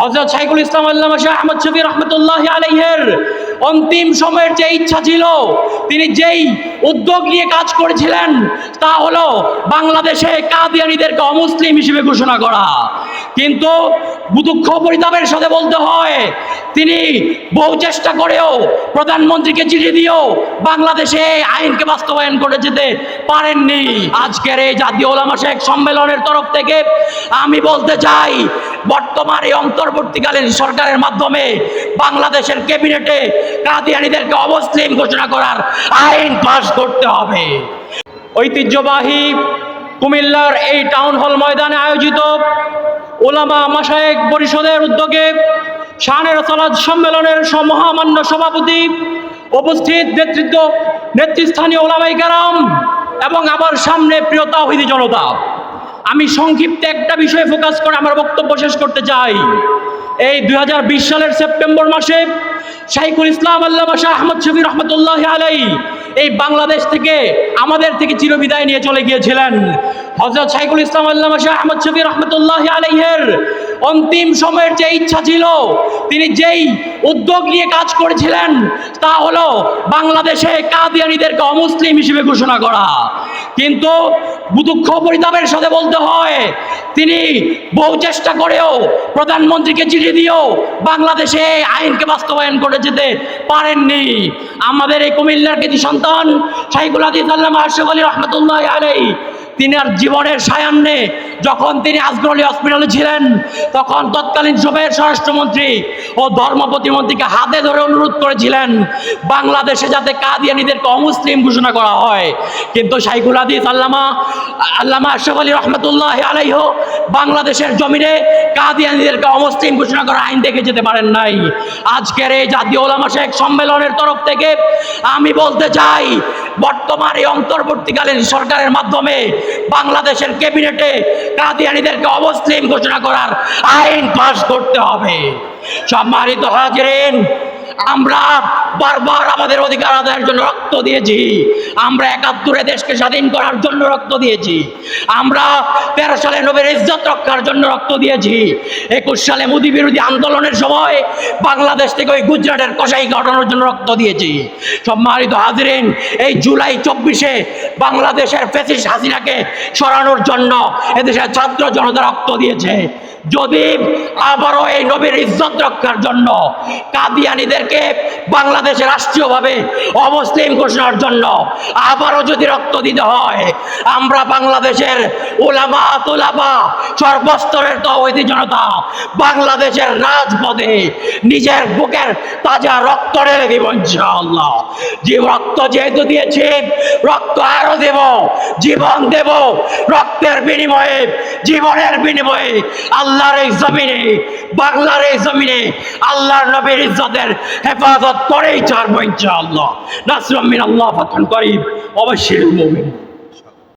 হজরত শাইখুল ইসলাম আল্লামা শাহ আহমদ শফি রহমতুল্লাহ আলাইহের অন্তিম সময়ের যে ইচ্ছা ছিল, তিনি যেই উদ্যোগ নিয়ে কাজ করেছিলেন, তা হলো বাংলাদেশে কাদিয়ানিদেরকে অমুসলিম হিসেবে ঘোষণা করা। কিন্তু দুঃখ পরিতাপের সাথে বলতে হয়। তিনি বহু চেষ্টা করেও প্রধানমন্ত্রীকে চিঠি দিয়েও বাংলাদেশে আইনকে বাস্তবায়ন করে যেতে পারেননি। আজকের এই জাতীয় ওলামা শেখ সম্মেলনের তরফ থেকে আমি বলতে চাই, বর্তমান এই অন্তর্বর্তীকালীন সরকারের মাধ্যমে বাংলাদেশের ক্যাবিনেটে কাদিয়ানিদেরকে অমুসলিম ঘোষণা করার আইন পাশ করতে হবে। ঐতিহ্যবাহী কুমিল্লার এই টাউন হল ময়দানে আয়োজিত ওলামা মাসায়েক পরিষদের উদ্যোগে শানের সালাদ সম্মেলনের মহামান্য সভাপতি উপস্থিত নেতৃত্ব, নেতৃস্থানীয় ওলামাই কারাম এবং আমার সামনে প্রিয় তাহিদি জনতা। আমি সংক্ষিপ্ত একটা বিষয়ে ফোকাস করে আমার বক্তব্য শেষ করতে চাই। এই দুই হাজার বিশ সালের সেপ্টেম্বর মাসে শাইখুল ইসলাম আল্লামা শাহ আহমদ শফি রহমতুল্লাহ আলাই এই বাংলাদেশ থেকে আমাদের থেকে চিরবিদায় নিয়ে চলে গিয়েছিলেন। হজরত শাইখুল ইসলাম আল্লামা শাহ আহমদ শফি রহমতুল্লাহ আলাইহের অন্তিম সময়ের যে ইচ্ছা ছিল, তিনি যেই উদ্যোগ নিয়ে কাজ করেছিলেন, তা হলো বাংলাদেশে কাদিয়ানিদেরকে অমুসলিম হিসেবে ঘোষণা করা। কিন্তু দুঃখ পরিতাপের সাথে বলতে হয়, তিনি বহু চেষ্টা করেও প্রধানমন্ত্রীকে চিঠি দিয়েও বাংলাদেশে আইনকে বাস্তবায়ন করে যেতে পারেননি। আমাদের এই কুমিল্লার কৃতি সন্তান শাহিকুল আদিস আল্লামা আশরফ আলী রহমতুল্লাহ আলাই তিনি আর জীবনের সায়ান্নে যখন তিনি আজগরলি হসপিটালে ছিলেন, তখন তৎকালীন সভায় স্বরাষ্ট্রমন্ত্রী ও ধর্ম প্রতিমন্ত্রীকে হাতে ধরে অনুরোধ করেছিলেন, বাংলাদেশে যাতে কাদিয়ানিদেরকে অমুসলিম ঘোষণা করা হয়। কিন্তু শাইকুল আদিস আল্লামা আল্লামা আশরফ আলী রহমতুল্লাহ আলাইহ বাংলাদেশের জমিনে কাদিয়ানিদেরকে অমুসলিম ঘোষণা করার আইন দেখে যেতে পারেন নাই। আজকের এই জাতীয় ওলামা শেখ সম্মেলনের তরফ থেকে আমি বলতে চাই, বর্তমান এই অন্তর্বর্তীকালীন সরকারের মাধ্যমে বাংলাদেশের ক্যাবিনেটে কাদিয়ানিদেরকে অমুসলিম ঘোষণা করার আইন পাশ করতে হবে। সম্মানিত হাজিরেন আমরা বারবার আমাদের অধিকার আদায়ের জন্য রক্ত দিয়েছি। আমরা একাত্তরে দেশকে স্বাধীন করার জন্য রক্ত দিয়েছি। আমরা তেরো সালে নবীর ইজ্জত রক্ষার জন্য রক্ত দিয়েছি। একুশ সালে মোদী বিরোধী আন্দোলনের সময় বাংলাদেশ থেকে ওই গুজরাটের কষাই ঘটানোর জন্য রক্ত দিয়েছি। সম্মানিত হাজরিন, এই জুলাই চব্বিশে বাংলাদেশের ফেসিস হাসিনাকে সরানোর জন্য এদেশের ছাত্র জনতা রক্ত দিয়েছে। যদি আবারও এই নবীর ইজ্জত রক্ষার জন্য কাদিয়ানিদেরকে বাংলাদেশে রাষ্ট্রীয়ভাবে অমুসলিম ঘোষণার জন্য আবারও যদি রক্ত দিতে হয়, আমরা বাংলাদেশের ওলামা তোলাবা সর্বস্তরের তৈরি জনতা বাংলাদেশের রাজপথে নিজের বুকের তাজা রক্ত ঢেলে দিব ইনশাআল্লাহ। যে রক্ত যেহেতু দিয়েছে, রক্ত আরও দেব, জীবন দেব, রক্তের বিনিময়ে, জীবনের বিনিময়ে, আল্লাহর এই জমিনে, বাংলার এই জমিনে, আল্লাহর নবীর ইজ্জতের হেফাজত করেই চার ইনশাআল্লাহ। নাসরুম মিন আল্লাহ ফাতহুন করিব অবশ্যই মুমিন